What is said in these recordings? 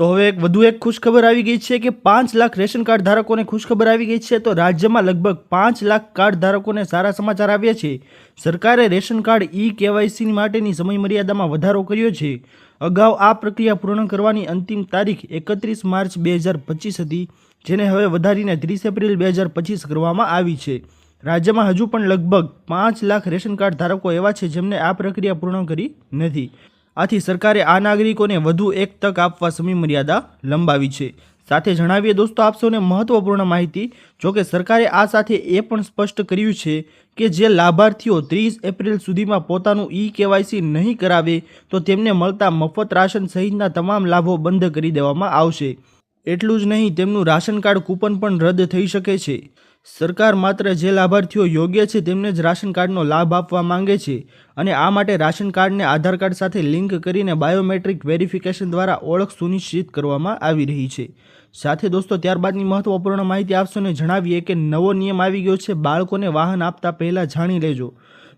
તો હવે એક વધુ એક ખુશખબર આવી ગઈ છે કે પાંચ લાખ રેશન કાર્ડ ધારકોને ખુશખબર આવી ગઈ છે. તો રાજ્યમાં લગભગ પાંચ લાખ કાર્ડ ધારકોને સારા સમાચાર આવ્યા છે. સરકારે રેશન કાર્ડ ઈ કેવાયસી માટેની સમયમર્યાદામાં વધારો કર્યો છે. અગાઉ આ પ્રક્રિયા પૂર્ણ કરવાની અંતિમ તારીખ એકત્રીસ માર્ચ બે હજાર પચીસ હતી, જેને હવે વધારીને ત્રીસ એપ્રિલ બે હજાર પચીસ કરવામાં આવી છે. રાજ્યમાં હજુ પણ લગભગ પાંચ લાખ રેશન કાર્ડ ધારકો એવા છે જેમને આ પ્રક્રિયા પૂર્ણ કરી નથી. આથી સરકારે આ નાગરિકોને વધુ એક તક આપવા સમય મર્યાદા લંબાવી છે. સાથે જણાવીએ દોસ્તો, આપ સૌને મહત્વપૂર્ણ માહિતી, જોકે સરકારે આ સાથે એ પણ સ્પષ્ટ કર્યું છે કે જે લાભાર્થીઓ ત્રીસ એપ્રિલ સુધીમાં પોતાનું ઈ કેવાયસી નહીં કરાવે, તો તેમને મળતા મફત રાશન સહિતના તમામ લાભો બંધ કરી દેવામાં આવશે. એટલું જ નહીં, તેમનું રાશન કાર્ડ કૂપન પણ રદ થઈ શકે છે. સરકાર માત્ર જે લાભાર્થીઓ યોગ્ય છે તેમને જ રાશન કાર્ડનો લાભ આપવા માંગે છે અને આ માટે રાશન કાર્ડને આધાર કાર્ડ સાથે લિંક કરીને બાયોમેટ્રિક વેરિફિકેશન દ્વારા ઓળખ સુનિશ્ચિત કરવામાં આવી રહી છે. સાથે દોસ્તો, ત્યારબાદની મહત્વપૂર્ણ માહિતી આપશોને જણાવીએ કે નવો નિયમ આવી ગયો છે, બાળકોને વાહન આપતા પહેલાં જાણી લેજો.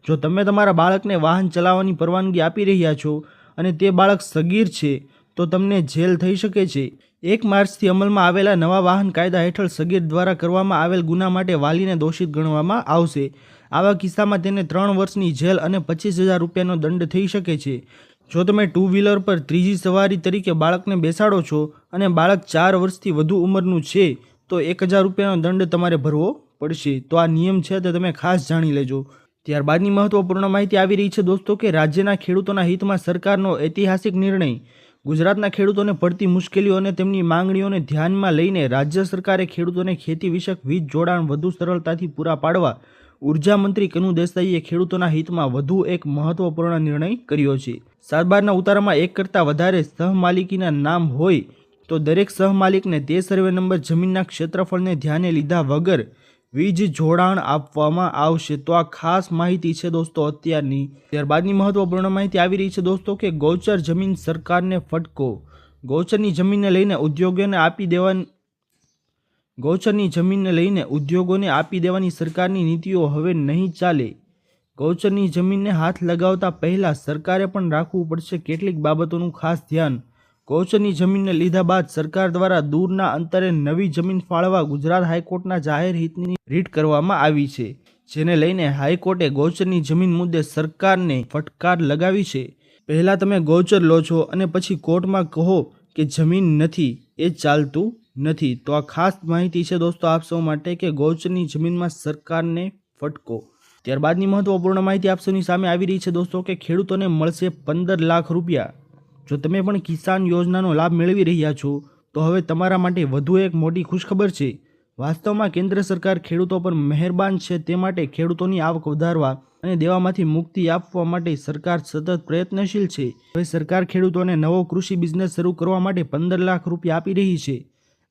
જો તમે તમારા બાળકને વાહન ચલાવવાની પરવાનગી આપી રહ્યા છો અને તે બાળક સગીર છે, તો તમને જેલ થઈ શકે છે. એક માર્ચથી અમલમાં આવેલા નવા વાહન કાયદા હેઠળ સગીર દ્વારા કરવામાં આવેલ ગુના માટે વાલીને દોષિત ગણવામાં આવશે. આવા કિસ્સામાં તેને ત્રણ વર્ષની જેલ અને પચીસ હજાર રૂપિયાનો દંડ થઈ શકે છે. જો તમે ટુ વ્હીલર પર ત્રીજી સવારી તરીકે બાળકને બેસાડો છો અને બાળક ચાર વર્ષથી વધુ ઉંમરનું છે, તો એક હજાર રૂપિયાનો દંડ તમારે ભરવો પડશે. તો આ નિયમ છે તે તમે ખાસ જાણી લેજો. ત્યારબાદની મહત્વપૂર્ણ માહિતી આવી રહી છે દોસ્તો કે રાજ્યના ખેડૂતોના હિતમાં સરકારનો ઐતિહાસિક નિર્ણય ગુજરાતના ખેડૂતોને પડતી મુશ્કેલીઓ અને તેમની માંગણીઓને ધ્યાનમાં લઈને રાજ્ય સરકારે ખેડૂતોને ખેતી વિષયક વીજ જોડાણ વધુ સરળતાથી પૂરા પાડવા ઊર્જા મંત્રી કનુ દેસાઈએ ખેડૂતોના હિતમાં વધુ એક મહત્વપૂર્ણ નિર્ણય કર્યો છે. સાતબારના ઉતારામાં એક કરતાં વધારે સહમાલિકીના નામ હોય તો દરેક સહમાલિકને તે સર્વે નંબર જમીનના ક્ષેત્રફળને ધ્યાને લીધા વગર વીજ જોડાણ આપવામાં આવશે. તો આ ખાસ માહિતી છે દોસ્તો અત્યારની. ત્યારબાદની મહત્વપૂર્ણ માહિતી આવી રહી છે દોસ્તો કે ગૌચર જમીન સરકારને ફટકો. ગૌચરની જમીનને લઈને ઉદ્યોગોને આપી દેવાની ગૌચરની જમીનને લઈને ઉદ્યોગોને આપી દેવાની સરકારની નીતિઓ હવે નહીં ચાલે. ગૌચરની જમીનને હાથ લગાવતા પહેલાં સરકારે પણ રાખવું પડશે. કેટલીક બાબતોનું ખાસ ધ્યાન ગૌચરની જમીનને લીધા બાદ સરકાર દ્વારા દૂરના અંતરે નવી જમીન ફાળવા ગુજરાત હાઈકોર્ટના જાહેર હિતની રીટ કરવામાં આવી છે, જેને લઈને હાઈકોર્ટે ગૌચરની જમીન મુદ્દે સરકારને ફટકાર લગાવી છે. પહેલાં તમે ગૌચર લો છો અને પછી કોર્ટમાં કહો કે જમીન નથી, એ ચાલતું નથી. તો આ ખાસ માહિતી છે દોસ્તો આપ સૌ માટે કે ગૌચરની જમીનમાં સરકારને ફટકો. ત્યારબાદની મહત્વપૂર્ણ માહિતી આપ સૌની સામે આવી રહી છે દોસ્તો કે ખેડૂતોને મળશે પંદર લાખ રૂપિયા. જો તમે પણ કિસાન યોજનાનો લાભ મેળવી રહ્યા છો, તો હવે તમારા માટે વધુ એક મોટી ખુશખબર છે. વાસ્તવમાં કેન્દ્ર સરકાર ખેડૂતો પર મહેરબાન છે તે માટે ખેડૂતોની આવક વધારવા અને દેવામાંથી મુક્તિ આપવા માટે સરકાર સતત પ્રયત્નશીલ છે. હવે સરકાર ખેડૂતોને નવો કૃષિ બિઝનેસ શરૂ કરવા માટે પંદર લાખ રૂપિયા આપી રહી છે.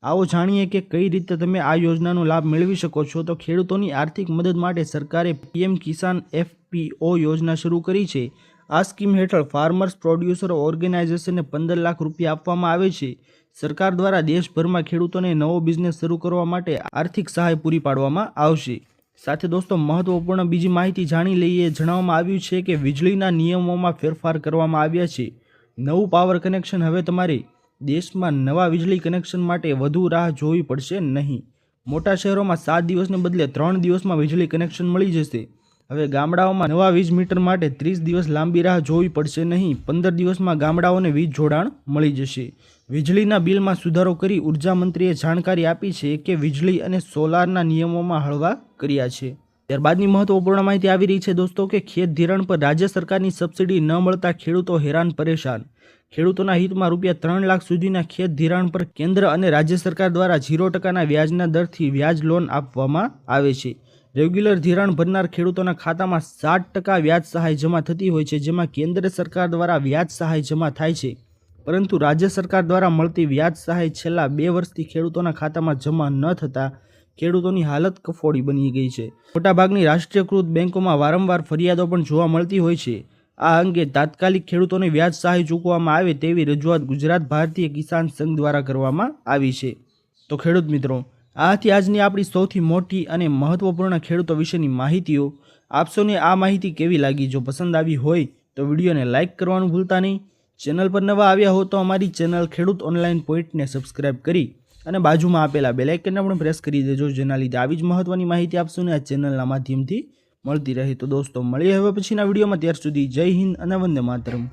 આવો જાણીએ કે કઈ રીતે તમે આ યોજનાનો લાભ મેળવી શકો છો તો ખેડૂતોની આર્થિક મદદ માટે સરકારે પીએમ કિસાન એફપીઓ યોજના શરૂ કરી છે. આ સ્કીમ હેઠળ ફાર્મર્સ, પ્રોડ્યુસર, ઓર્ગેનાઇઝેશનને પંદર લાખ રૂપિયા આપવામાં આવે છે. સરકાર દ્વારા દેશભરમાં ખેડૂતોને નવો બિઝનેસ શરૂ કરવા માટે આર્થિક સહાય પૂરી પાડવામાં આવશે. સાથે દોસ્તો, મહત્વપૂર્ણ બીજી માહિતી જાણી લઈએ. જણાવવામાં આવ્યું છે કે વીજળીના નિયમોમાં ફેરફાર કરવામાં આવ્યા છે. નવું પાવર કનેક્શન હવે તમારે દેશમાં નવા વીજળી કનેક્શન માટે વધુ રાહ જોવી પડશે નહીં. મોટા શહેરોમાં સાત દિવસને બદલે ત્રણ દિવસમાં વીજળી કનેક્શન મળી જશે. હવે ગામડાઓમાં નવા વીજ મીટર માટે ત્રીસ દિવસ લાંબી રાહ જોવી પડશે નહીં. પંદર દિવસમાં ગામડાઓને વીજ જોડાણ મળી જશે. વીજળીના બિલમાં સુધારો કરી ઊર્જા મંત્રીએ જાણકારી આપી છે કે વીજળી અને સોલારના નિયમોમાં હળવા કર્યા છે. ત્યારબાદની મહત્વપૂર્ણ માહિતી આવી રહી છે દોસ્તો કે ખેત ધિરાણ પર રાજ્ય સરકારની સબસિડી ન મળતા ખેડૂતો હેરાન પરેશાન. ખેડૂતોના હિતમાં રૂપિયા ત્રણ લાખ સુધીના ખેત ધિરાણ પર કેન્દ્ર અને રાજ્ય સરકાર દ્વારા ઝીરો ટકાના વ્યાજના દરથી વ્યાજ લોન આપવામાં આવે છે. રેગ્યુલર ધિરાણ ભરનાર ખેડૂતોના ખાતામાં સાત ટકા વ્યાજ સહાય જમા થતી હોય છે, જેમાં કેન્દ્ર સરકાર દ્વારા વ્યાજ સહાય જમા થાય છે. પરંતુ રાજ્ય સરકાર દ્વારા મળતી વ્યાજ સહાય છેલ્લા બે વર્ષથી ખેડૂતોના ખાતામાં જમા ન થતાં ખેડૂતોની હાલત કફોડી બની ગઈ છે. મોટાભાગની રાષ્ટ્રીયકૃત બેન્કોમાં વારંવાર ફરિયાદો પણ જોવા મળતી હોય છે. આ અંગે તાત્કાલિક ખેડૂતોને વ્યાજ સહાય ચૂકવવામાં આવે તેવી રજૂઆત ગુજરાત ભારતીય કિસાન સંઘ દ્વારા કરવામાં આવી છે. તો ખેડૂત મિત્રો આ હતી આજની આપણી સૌથી મોટી અને મહત્વપૂર્ણ ખેડૂતો વિશેની માહિતીઓ આપસોને આ માહિતી કેવી લાગી? જો પસંદ આવી હોય તો વિડીયોને લાઇક કરવાનું ભૂલતા નહીં. ચેનલ પર નવા આવ્યા હો તો અમારી ચેનલ ખેડૂત ઓનલાઈન પોઈન્ટને સબસ્ક્રાઇબ કરી અને બાજુમાં આપેલા બેલાઇકનને પણ પ્રેસ કરી દેજો, જેના લીધે આવી જ મહત્વની માહિતી આપશોને આ ચેનલના માધ્યમથી મળતી રહે. તો દોસ્તો, મળીએ હવે પછીના વિડીયોમાં. ત્યાર સુધી જય હિન્દ અને વંદે માતરમ.